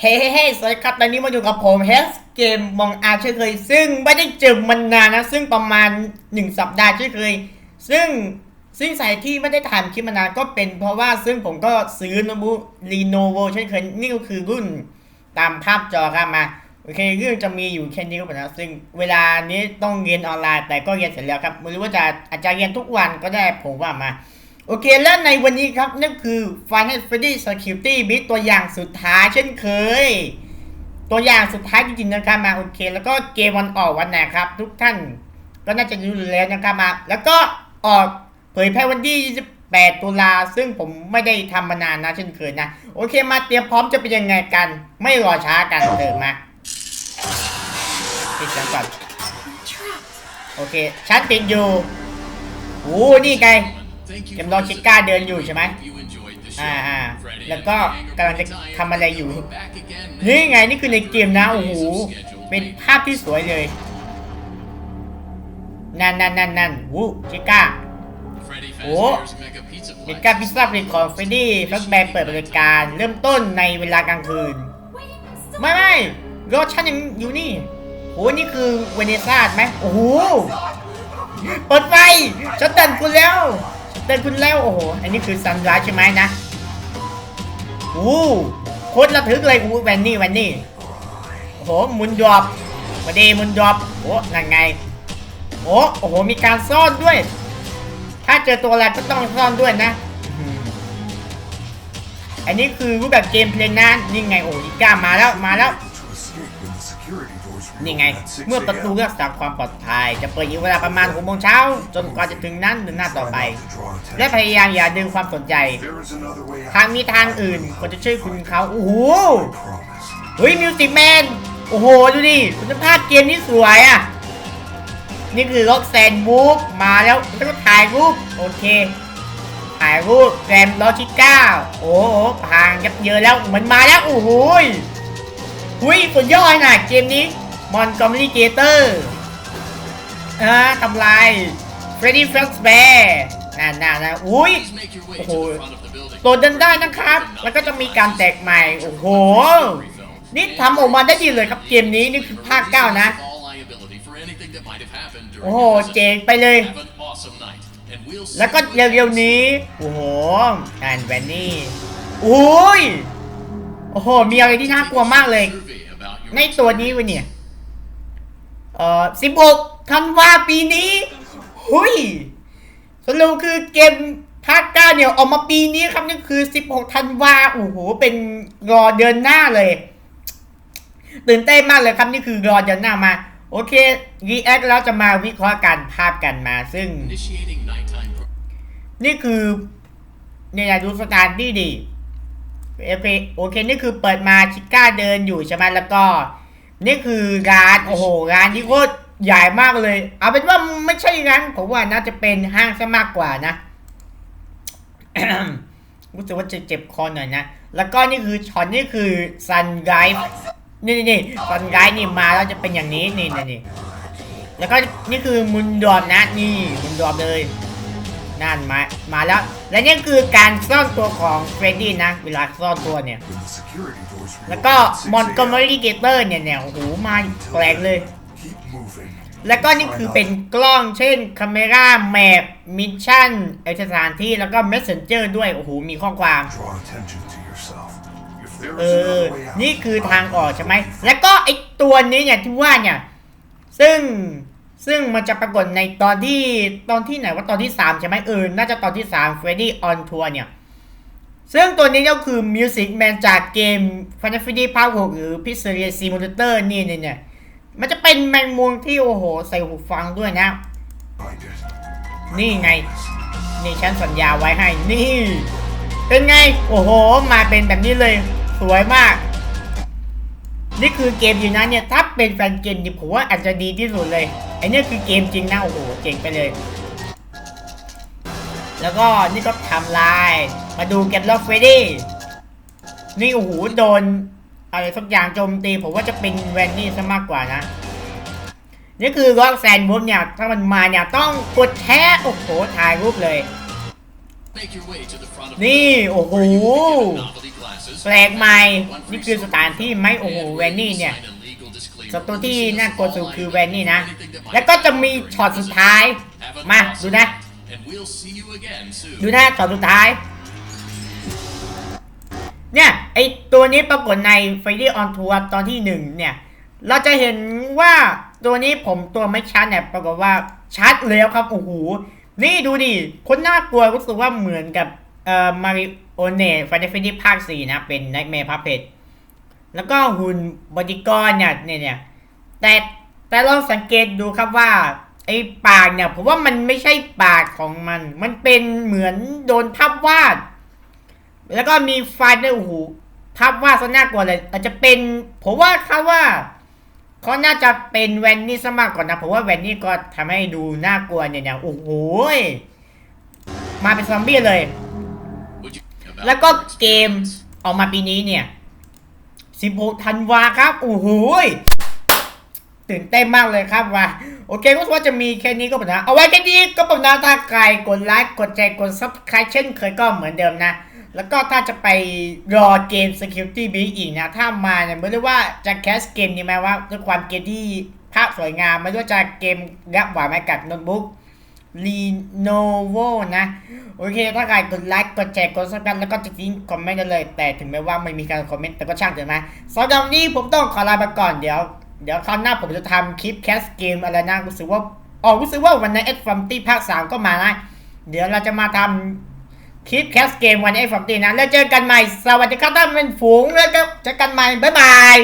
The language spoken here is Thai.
เฮ้เฮ้สวัสดีครับตอนนี้มาอยู่กับผมเฮสเกมมองอาเช่นเคย ซึ่งไม่ได้เจอมันนานนะ ซึ่งประมาณ 1 สัปดาห์เช่นเคย ซึ่งซึ่งสายที่ไม่ได้ทำคลิปมานานก็เป็นเพราะว่าซึ่งผมก็ซื้อโนบุรีโนโวเช่นเคย นี่ก็คือรุ่นตามภาพจอครับมา โอเคเรื่องจะมีอยู่แค่นี้ก็พอนะ ซึ่งเวลานี้ต้องเรียนออนไลน์แต่ก็เรียนเสร็จแล้วครับไม่รู้ว่าจะอาจจะเรียนทุกวันก็ได้ผมว่ามา โอเคและในวันนี้ครับ นั่นคือ Final Fantasy Security Bit ตัวอย่างสุดท้ายเช่นเคย ตัวอย่างสุดท้ายจริงๆนะครับมาโอเค แล้วก็เกมวันออกวันไหนครับ ทุกท่านก็น่าจะรู้อยู่แล้วนะครับมา แล้วก็ออกเผยแพร่วันที่28ตุลาซึ่งผมไม่ได้ทำมานานนะเช่นเคยนะ โอเคมาเตรียมพร้อมจะเป็นยังไงกัน ไม่รอช้ากันเถอะมาปิดเสียงก่อนโอเคฉันติดอยู่โอ้นี่ไง เกมรอชิก้าเดินอยู่ใช่ไหมอ่าอ่าอ่าอ่าแล้แล้ววก็ก็กำกำลัลังงจะจะทำทำอะอะไรไรออยู่ยู่ นี่ไงนี่คือในเกมนะ โอ้โห เป็นภาพที่สวยเลย นั่นนั่นนั่นนั่นวูชิก้าโอ้เมกาพิซซ่าเป็นของเฟรดดี้ฟักแบร์เปิดบริการเริ่มต้นในเวลากลางคืน ไม่ไม่รถฉันยังอยู่นี่โหนี่คือเวเนซ่าไหมโอ้โหเปิดไฟฉันเตือนคุณแล้วฉัน เตือนคุณแล้วโอ้โห อันนี้คือซันไลท์ใช่ไหมนะโอ้โคตรระทึกเลยโอ้แวนนี่แวนนี่โอ้โหมุนดรอปมาดีหมุนดรอปโอ้นั่นไงโอ้โอ้โห มีการซ่อนด้วย ถ้าเจอตัวอะไรก็ต้องซ่อนด้วยนะ อันนี้คือรูปแบบเกมเพลย์นะนี่ไงโอ้ยก้ามาแล้วมาแล้ว นี่ไง เมื่อประตูรักษาความปลอดภัย จะเปิดอยู่เวลาประมาณ6โมงเช้า จนกว่าจะถึงนั้นหรือหน้าต่อไป และพยายามอย่าดึงความสนใจทางมีทางอื่นก็จะช่วยคุณเขาโอ้โหเฮ้ยมิวสิกแมนโอ้โห ดูดิคุณภาพเกมนี้สวยอะ นี่คือล็อกแซนบูฟมาแล้วแล้วก็ถ่ายรูปโอเค ถ่ายรูปแรมลอชิก้าโอ้โหพังยับเยินแล้วเหมือนมาแล้วโอ้โหหุยสุดยอดนะเกมนี้ มอนกอมลี่เกเตอร์อ่าทำลายเฟรดดี้แฟนส์แบร์น่าน่านะอุ้ยโอ้โหโดดเดินได้นะครับ แล้วก็จะมีการแตกใหม่ โอ้โห นี่ทำออกมาได้ดีเลยครับเกมนี้นี่คือภาคเก้านะ โอ้โห เจ๋งไปเลย แล้วก็เร็วๆนี้ โอ้โหการแวนนี่โอ้ย โอ้โห มีอะไรที่น่ากลัวมากเลย ในตัวนี้วะเนี่ย เอ่อ16ธันวาปีนี้หุยสรุปคือเกมภาคเก้าเนี่ยออกมาปีนี้ครับนี่คือ 16ธันวาโอ้โหเป็นรอเดือนหน้าเลย ตื่นเต้นมากเลยครับนี่คือรอเดือนหน้ามา โอเครีแอคแล้วจะมาวิเคราะห์การภาพกันมา ซึ่ง นี่คือเนี่ยดูสถานที่ดิโอเคโอเค นี่คือเปิดมาชิก้าเดินอยู่ใช่ไหมแล้วก็ นี่คือร้านโอ้โหร้านที่โคตรใหญ่มากเลย เอาเป็นว่าไม่ใช่ร้านผมว่าน่าจะเป็นห้างซะมากกว่านะรู้สึกว่าจะเจ็บคอหน่อยนะ แล้วก็นี่คือช็อตนี่คือซันไกด์นี่นี่นี่ซันไกด์นี่มาแล้วจะเป็นอย่างนี้นี่นี่นี่แล้วก็นี่คือมุนดอมนะนี่มุนดอมเลยนั่นมามาแล้ว และนี่คือการซ่อนตัวของเฟรดดี้นะ เวลาซ่อนตัวเนี่ย แล้วก็มอนกอมอรี่เกเตอร์เนี่ยเนี่ยโอ้โหมาแปลกเลย แล้วก็นี่คือเป็นกล้องเช่นคาเมราแมปมิชชั่นเอกสถานที่แล้วก็ Messenger ด้วย โอ้โห มีข้อความเออ นี่คือทางออกใช่ไหม แล้วก็ไอตัวนี้เนี่ยที่ว่าเนี่ย ซึ่งซึ่งมันจะปรากฏในตอนที่ตอนที่ไหนว่าตอนที่ 3 ใช่ไหมเออ น่าจะตอนที่ 3 Freddy on Tour เนี่ย ซึ่งตัวนี้ก็คือ Music Man จากเกม Final Fantasy Part 6หรือ Pizzeria Simulator นี่เนี่ยเนี่ย มันจะเป็นแมงมุมที่โอ้โห ใส่หูฟังด้วยนะ นี่ไง นี่ฉันสัญญาไว้ให้ นี่ เป็นไง โอ้โห มาเป็นแบบนี้เลย สวยมาก นี่คือเกมอยู่นะเนี่ย ถ้าเป็นแฟนเกมนี่ผมว่าอาจจะดีที่สุดเลยไอเนี่ยคือเกมจริงนะโอ้โหเจ๋งไปเลย แล้วก็นี่ก็ทำลาย มาดูเก็บล็อกเฟรดี้นี่โอ้โหโดนอะไรสักอย่างโจมตีผมว่าจะเป็นแวนนี่ซะมากกว่านะ นี่คือร็อกแซนบูฟเนี่ยถ้ามันมาเนี่ยต้องกดแท้โอ้โหถ่ายรูปเลย นี่โอ้โหแปลกใหม่ นี่คือสถานที่ไหมโอ้โหแวนนี่เนี่ย Sign a legal disclaimer ศัตรูที่น่ากลัวสุดคือแวนนี่นะ แล้วก็จะมีช็อตสุดท้าย มาดูนะ And we'll see you again soon. ดูนะช็อตสุดท้าย เนี่ย ไอตัวนี้ปรากฏใน f r e d d y on Tour ตอนที่หนึ่งเนี่ย เราจะเห็นว่าตัวนี้ผมตัวไม่ชัดเนี่ยปรากฏว่าชัดแล้วครับ โอ้โห นี่ดูดิ คนน่ากลัวรู้สึกว่าเหมือนกับเอ่อมาริโอเน่ฟ i น a ฟ d ภาค4นะ เป็น Nightmare Puppet แล้วก็หุ่นบอดี้กอนเนี่ยเนี่ยเนี่ยแต่แต่ลองสังเกตดูครับว่า ไอ้ปากเนี่ยผมว่ามันไม่ใช่ปากของมัน มันเป็นเหมือนโดนภาพวาด แล้วก็มีไฟด้วยโอ้โหภาพวาดซะน่ากลัวเลยอาจจะเป็นผมว่าเขาว่าเขาน่าจะเป็นแวนนี่ซะมากกว่านะผมว่าแวนนี่ก็ทำให้ดูน่ากลัวเนี่ยเนี่ยโอ้โหมาเป็นซอมบี้เลย แล้วก็เกมออกมาปีนี้เนี่ย 16 ธันวาครับ โอ้โห ตื่นเต้นมากเลยครับว่า โอเคก็ว่าจะมีแค่นี้ก็ปนะเอาไว้แค่นี้ก็ปนะถ้าใครกดไลค์กดแชร์กด subscribe เช่นเคยก็เหมือนเดิมนะ แล้วก็ถ้าจะไปรอเกม Security b อีกนะ ถ้ามาเนี่ยไม่รู้ว่าจะแคสเกมนี้ไหมว่าด้วยความเกมที่ภาพสวยงามไม่รู้ว่าจะเกมยับหวานไหมกับโน้ตบุ๊ก Lenovo นะ โอเค ถ้าใครกดไลค์กดแชร์กดซับสไครต์แล้วก็จะทิ้งคอมเมนต์ได้เลย แต่ถึงแม้ว่าไม่มีการคอมเมนต์แต่ก็ช่างเถอะนะสำหรับวันนี้ผมต้องขอลาไปก่อนเดี๋ยว เดี๋ยวคราวหน้าผมจะทำคลิปแคสเกมอะไรนะรู้สึกว่าอ๋อรู้สึกว่าวันใน F ฟัมตี้ภาคสามก็มานะเดี๋ยวเราจะมาทำคลิปแคสเกมวันใน F ฟัมตี้นะ แล้วเจอกันใหม่ สวัสดีครับท่านเป็นฝูงแล้วก็เจอกันใหม่ บ๊ายบาย